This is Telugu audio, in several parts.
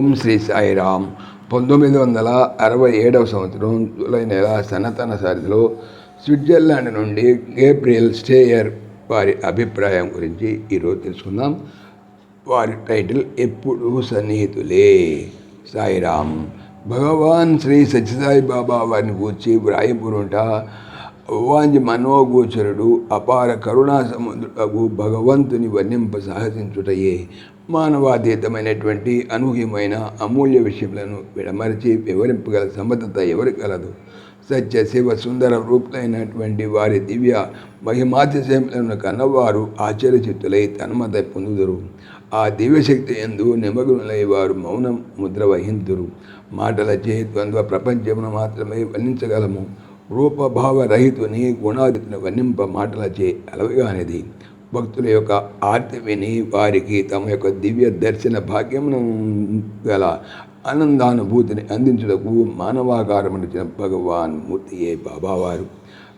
ఓం శ్రీ సాయిరామ్. పంతొమ్మిది వందల అరవై ఏడవ సంవత్సరం జూలై నెల సనాతన సరిధిలో స్విట్జర్లాండ్ నుండి గేబ్రియల్ స్టేయర్ వారి అభిప్రాయం గురించి ఈరోజు తెలుసుకుందాం. వారి టైటిల్ ఎప్పుడు సన్నిహితులే. సాయిరామ్ భగవాన్ శ్రీ సత్యసాయి బాబా వారిని కూర్చి వ్రాయపురుంట వాంజి మనోగోచరుడు అపార కరుణా సముద్రుడు భగవంతుని వర్ణింప సాహసించుటయే. మానవాతీతమైనటువంటి అనూహ్యమైన అమూల్య విషయములను విడమరిచి వివరింపగల సమర్థత ఎవరి కలదు? సత్య శివ సుందర రూపులైనటువంటి వారి దివ్య మహిమాతిశయములను కన్నవారు ఆశ్చర్యచిత్తులై తన్మత పొందుదురు. ఆ దివ్యశక్తి ఎందు నిమగ్నులై వారు మౌనం ముద్ర వహింతురు. మాటలచే ద్వంద్వ ప్రపంచమును మాత్రమే వర్ణించగలము. రూపభావరహితుని గుణాదితుని వర్ణింప మాటలచే అలవిగానిది భక్తుల యొక్క ఆర్తి విని వారికి తమ యొక్క దివ్య దర్శన భాగ్యమును గల ఆనందానుభూతిని అందించుటకు మానవాకారమునిచ్చిన భగవాన్ మూర్తియే బాబావారు.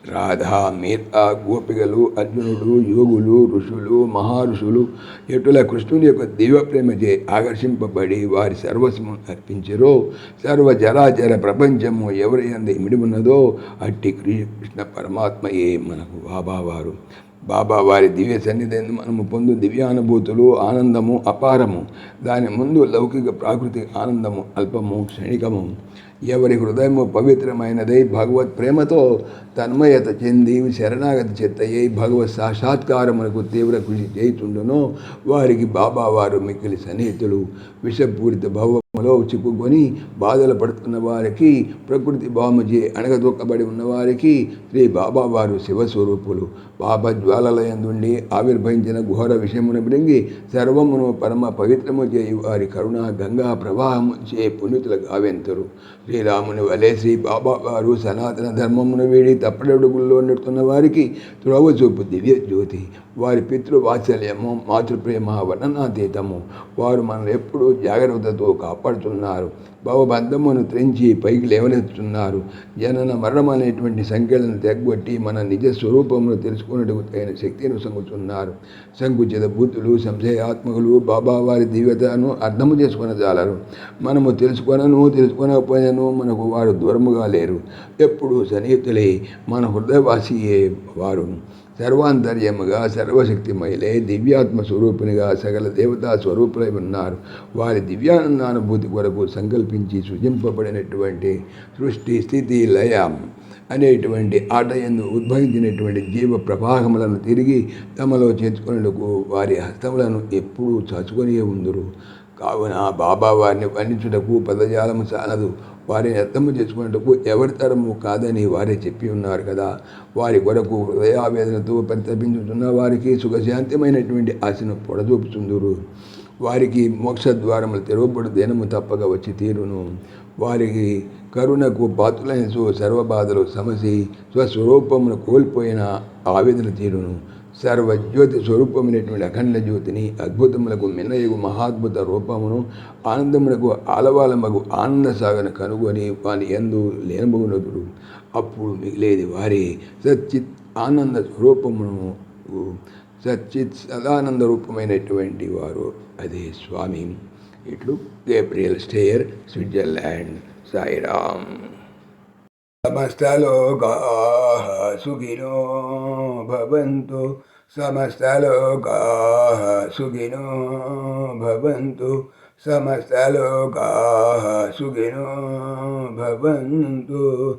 రాధా మీత గోపికలు అర్జునుడు యోగులు ఋషులు మహర్షులు ఎటుల కృష్ణుని యొక్క దివ్య ప్రేమచే ఆకర్షింపబడి వారి సర్వస్వం అర్పించరో సర్వ జరాచర ప్రపంచము ఎవరి అందు ఇమిడి ఉన్నదో అట్టి కృష్ణ పరమాత్మయే మనకు బాబావారు బాబా వారి దివ్య సన్నిధి మనము పొందు దివ్యానుభూతులు ఆనందము అపారము. దాని ముందు లౌకిక ప్రాకృతిక ఆనందము అల్పము క్షణికము. ఎవరి హృదయము పవిత్రమైనదై భగవత్ ప్రేమతో తన్మయత చెంది శరణాగతి చెత్తయ్యి భగవత్ సాక్షాత్కారమునకు తీవ్ర కృషి చేయుచుండునో. వారికి బాబా వారు మిక్కిలి సన్నిహితులు. విషపూరిత భవములో చిక్కుకొని బాధలు పడుతున్న వారికి ప్రకృతి భామచే అణగదొక్కబడి ఉన్నవారికి శ్రీ బాబా వారు శివస్వరూపులు. బాబా జ్వాలలయందుండి ఆవిర్భవించిన ఘోర విషయమును బ్రింగి సర్వమును పరమ పవిత్రము చేయి వారి కరుణ గంగా ప్రవాహము చే పుణ్యతుల గావెంతరు. శ్రీరాముని వలె శ్రీ బాబా వారు సనాతన ధర్మమును వీడి తప్పడడుగుల్లో నెడుతున్న వారికి త్రోవ చూపు దివ్య జ్యోతి వారి పితృవాత్సల్యము మాతృప్రేమ వర్ణనాతీతము వారు మనల్ని ఎప్పుడూ జాగ్రత్తతో కాపాడుతున్నారు. భవబంధమును త్రెంచి పైకి లేవనెత్తున్నారు జనన మరణం అనేటువంటి సంఖ్యలను తెగ్గొట్టి మన నిజ స్వరూపమును తెలుసుకున్నట్టుకు తగిన శక్తిని సంగుతున్నారు. సంకుచిత బుద్ధులు సంశయాత్మకులు బాబా వారి దివ్యతను అర్థము చేసుకుని జాలరు. మనము తెలుసుకొనను తెలుసుకొనకపోయినను మనకు వారు దూరముగా లేరు. ఎప్పుడు సన్నిహితులై మన హృదయవాసియే వారు. సర్వాంతర్యముగా సర్వశక్తిమయులే దివ్యాత్మ స్వరూపినిగా సకల దేవతా స్వరూపులై ఉన్నారు. వారి దివ్యానందానుభూతి కొరకు కల్పించి సృజింపబడినటువంటి సృష్టి స్థితి లయ అనేటువంటి ఆటయందు ఉద్భవించినటువంటి జీవ ప్రవాహములను తిరిగి తమలో చేర్చుకునేందుకు వారి హస్తములను ఎప్పుడూ చాచుకొని ఉందరు. కావున బాబా వారిని వర్ణించుటకు పదజాలము చాలదు. వారిని అర్థము చేసుకున్నట్టుకు ఎవరి తరము కాదని వారే చెప్పి ఉన్నారు కదా. వారి కొరకు హృదయావేదనతో పరితపించుతున్న వారికి సుఖశాంతమైనటువంటి ఆశను పొడదూపుతుందురు వారికి మోక్షద్వారములు తెరవబడు దినము తప్పక వచ్చి తీరును. వారికి కరుణకు పాత్రులైన సర్వబాధలు సమసి స్వస్వరూపమును కోల్పోయిన ఆవేదన తీరును. సర్వజ్యోతి స్వరూపమైనటువంటి అఖండ జ్యోతిని అద్భుతములకు మినయగు మహాద్భుత రూపమును ఆనందములకు ఆలవాలమగు ఆనంద సాగన కనుగొని వాని ఎందు లేనబగునదుడు. అప్పుడు మిగిలేది వారి సచ్చిత్ ఆనంద స్వరూపమును సచ్చిత్ సదానంద రూపమైనటువంటి వారు. అదే స్వామి. ఇట్లు గేబ్రియల్ స్టేయర్ స్విట్జర్లాండ్. సాయిరామ్. సమస్తలోకాः సుఖినో భవంతు. సమస్తలోకాः సుఖినో భవంతు. సమస్తలోకాः సుఖినో భవంతు.